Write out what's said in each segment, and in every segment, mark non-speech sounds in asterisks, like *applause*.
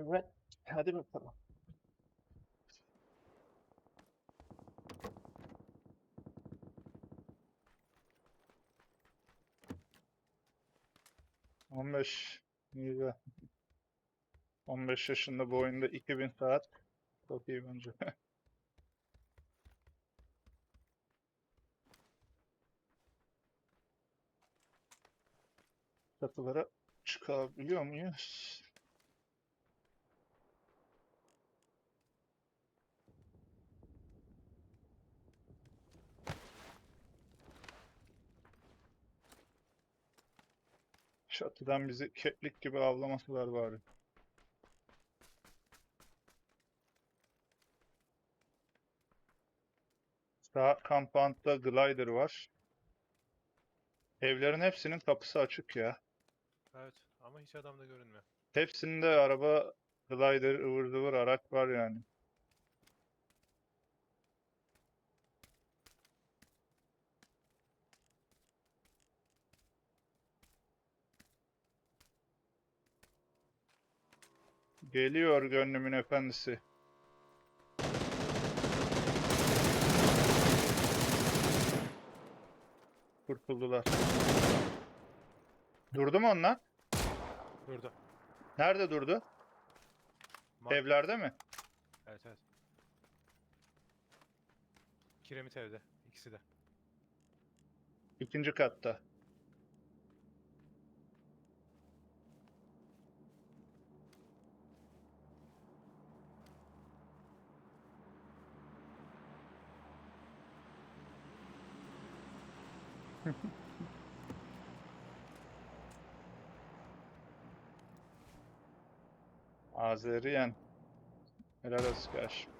Evet. Hadi bakalım. On beş. Be. 15 yaşında bu oyunda 2000 saat. Çok iyi bence. *laughs* Çatılara çıkabiliyor muyuz? Çatıdan bizi keklik gibi avlamasılar bari. Sağ kampanta glider var. Evlerin hepsinin kapısı açık ya. Evet ama hiç adam da görünmüyor. Hepsinde araba, glider, ıvır zıvır araç var yani. Geliyor gönlümün efendisi. Kurtuldular. Durdu mu onlar? Durdu. Nerede durdu? Mark- Evlerde mi? Evet evet. Kiremit evde. ikisi de. İkinci katta. *laughs* Azeriyen. Helal olsun kardeşim.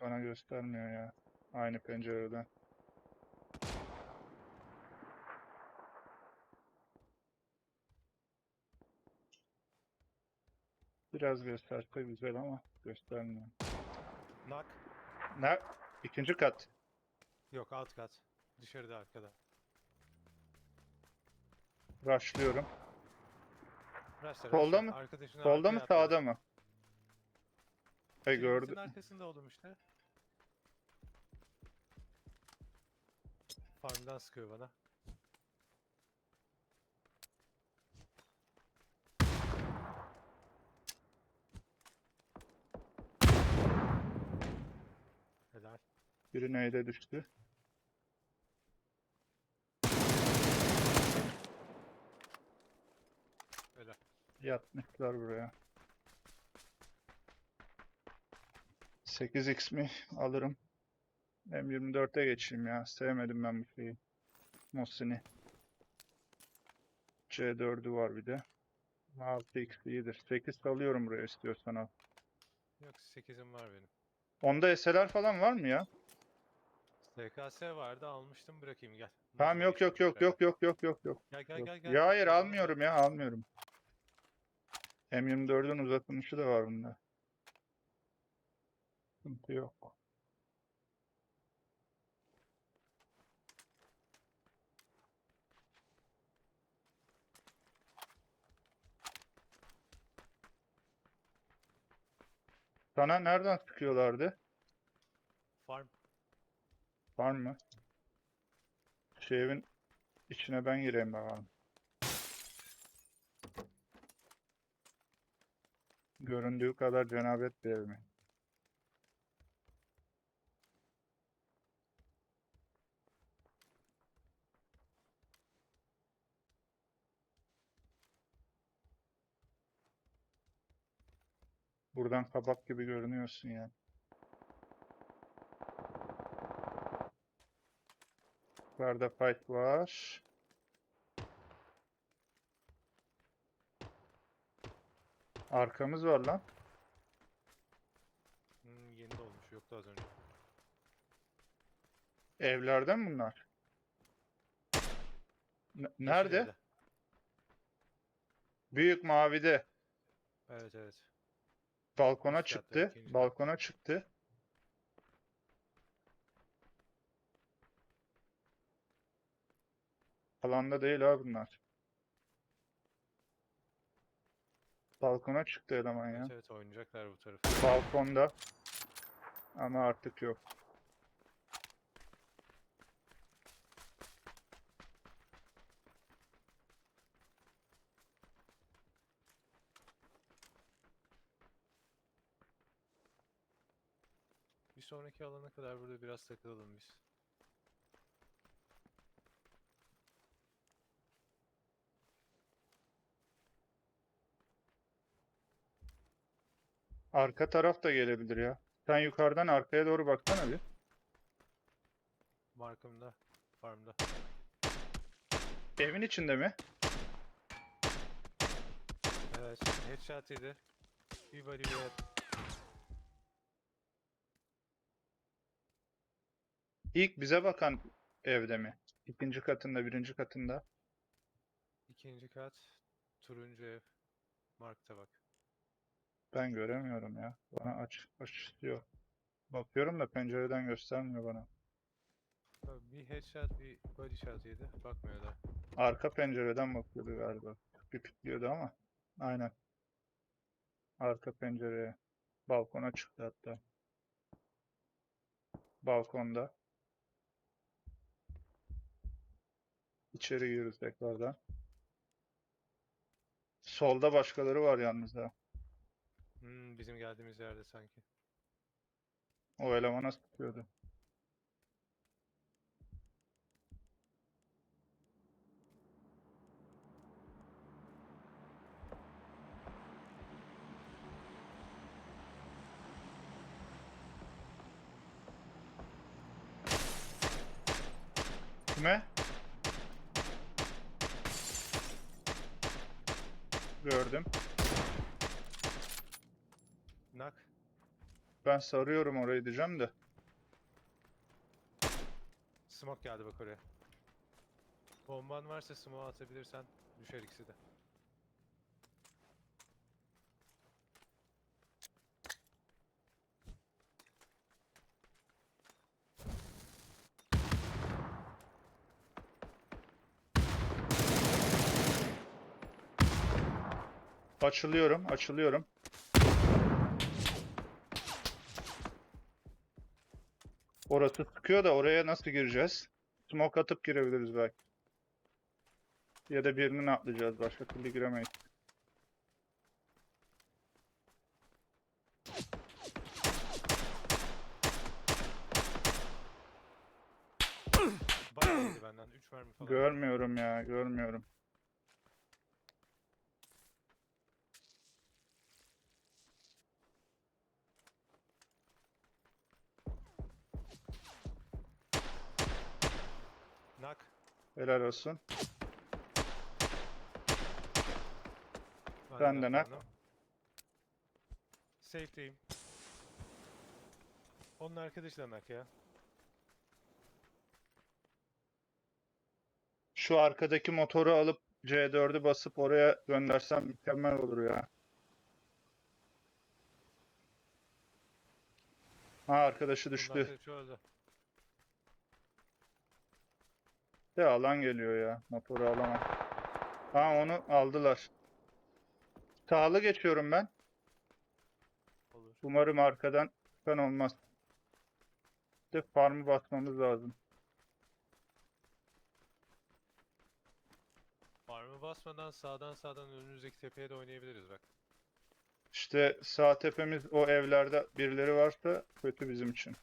Bana göstermiyor ya. Aynı pencereden. Biraz gösterse güzel ama göstermiyor. Nak. Ne? İkinci kat. Yok alt kat. Dışarıda arkada. Rushlıyorum. Raşlar, Solda raşlar. mı? Arkadaşını Solda arkaya mı atladı. sağda mı? Hey Kiremitin gördüm. arkasında oğlum işte. Farmdan sıkıyor bana. Helal. Biri neyle düştü? Helal. Yatmışlar buraya. 8x mi? Alırım. M24'e geçeyim ya. Sevmedim ben bu şeyi. Mosin'i. C4'ü var bir de. 6x iyidir. 8 alıyorum buraya istiyorsan al. Yok 8'im var benim. Onda SLR falan var mı ya? SKS vardı almıştım bırakayım gel. Tamam yok yok yok yok yok yok yok yok. Gel gel yok. gel gel. Ya hayır almıyorum ya almıyorum. M24'ün uzatılmışı da var bunda. Sıkıntı yok. Sana nereden sıkıyorlardı? Farm. Var mı? Şu evin içine ben gireyim bakalım. Göründüğü kadar cenabet bir ev mi? Buradan kabak gibi görünüyorsun ya. Yukarıda fight var. Arkamız var lan. Hmm, yeni dolmuş yoktu az önce. Evlerden bunlar? N- Nerede? evde. Büyük mavide. Evet evet. Balkona Üst çıktı. Balkona çıktı. Alanda değil ha bunlar. Balkona çıktı eleman ya. Evet evet oynayacaklar bu tarafı. Balkonda. Ama artık yok. Bir sonraki alana kadar burada biraz takılalım biz. Arka taraf da gelebilir ya. Sen yukarıdan arkaya doğru baksana bir. Markımda, farmda. Evin içinde mi? Evet, headshot yedi. Bir body bir. İlk bize bakan evde mi? İkinci katında, birinci katında. İkinci kat, turuncu ev. Markta bak. Ben göremiyorum ya. Bana aç, aç diyor. Bakıyorum da pencereden göstermiyor bana. Bak, Bir headshot, bir body shot yedi. Bakmıyor da. Arka pencereden bakıyordu galiba. Bir pikliyordu ama. Aynen. Arka pencereye. Balkona çıktı hatta. Balkonda. İçeri giriyoruz tekrardan. Solda başkaları var yalnız ha. Hmm, bizim geldiğimiz yerde sanki. O elemana sıkıyordu. Kime? Gördüm. Nak. Ben sarıyorum orayı diyeceğim de. Smoke geldi bak oraya. Bomban varsa smoke atabilirsen düşer ikisi de. Açılıyorum, açılıyorum. Orası sıkıyor da oraya nasıl gireceğiz? Smoke atıp girebiliriz belki. Ya da birinin atlayacağız. Başka türlü giremeyiz. Bayağı iyiydi benden. 3 mermi falan. Görmüyorum ya, görmüyorum. Nak. Helal olsun. Ben Ben de nak. naklandım. Safe'deyim. Onun arkadaşı da nak ya. Şu arkadaki motoru alıp C4'ü basıp oraya göndersem mükemmel olur ya. Ha arkadaşı düştü. arkadaşı öldü. De alan geliyor ya. Motoru alamam. Ha onu aldılar. Sağlı geçiyorum ben. Olur. Umarım arkadan çıkan olmaz. De farmı basmamız lazım. Farmı basmadan sağdan sağdan önümüzdeki tepeye de oynayabiliriz bak. İşte sağ tepemiz o evlerde birileri varsa kötü bizim için.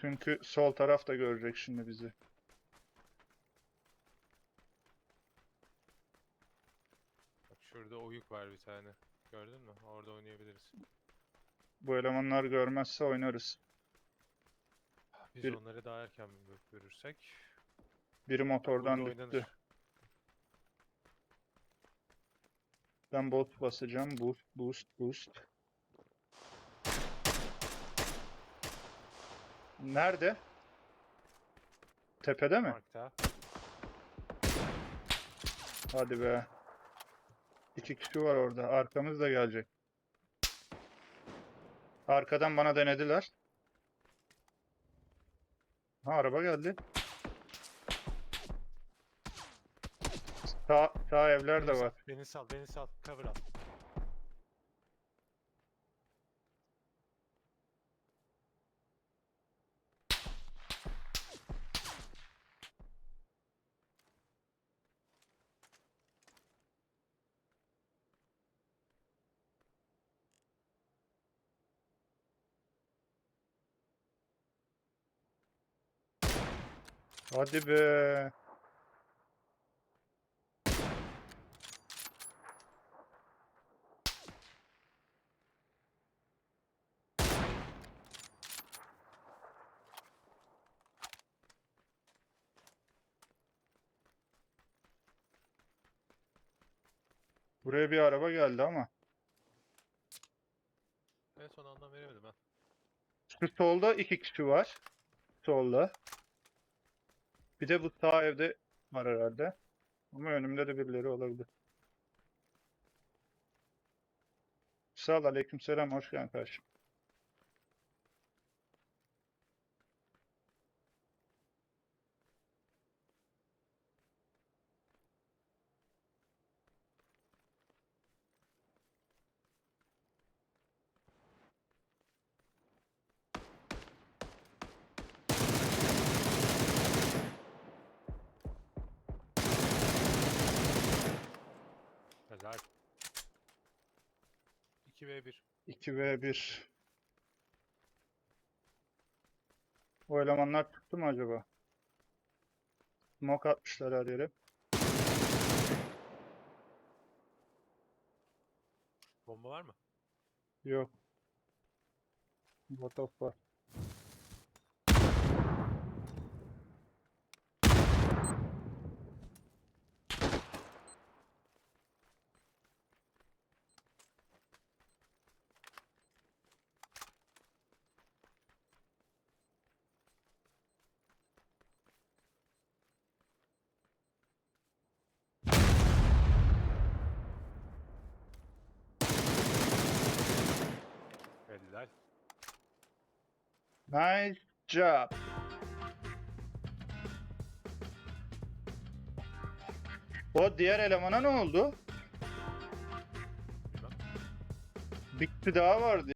Çünkü sol taraf da görecek şimdi bizi. Bak şurada oyuk var bir tane. Gördün mü? Orada oynayabiliriz. Bu elemanlar görmezse oynarız. Biz Bir- onları daha erken gö- görürsek. Biri motordan burada düştü. Ben bot basacağım. Boost, boost, boost. Nerede? Tepede mi? Markta. Hadi be. İki kişi var orada. Arkamız da gelecek. Arkadan bana denediler. Ha araba geldi. Sağ, sağ evler de var. Beni sal, beni sal. Cover al. Hadi be. Buraya bir araba geldi ama. En son anlam veremedim ha. Şu solda iki kişi var. Solda. Bir de bu sağ evde var herhalde. Ama önümde de birileri olabilir. Sağ ol, aleykümselam, hoş geldin kardeşim. Helal. 2v1. 2v1. O elemanlar çıktı mı acaba? Smoke atmışlar her yere. Bomba var mı? Yok. Botof var. Nice job. O diğer elemana ne oldu? Bir kişi daha vardı.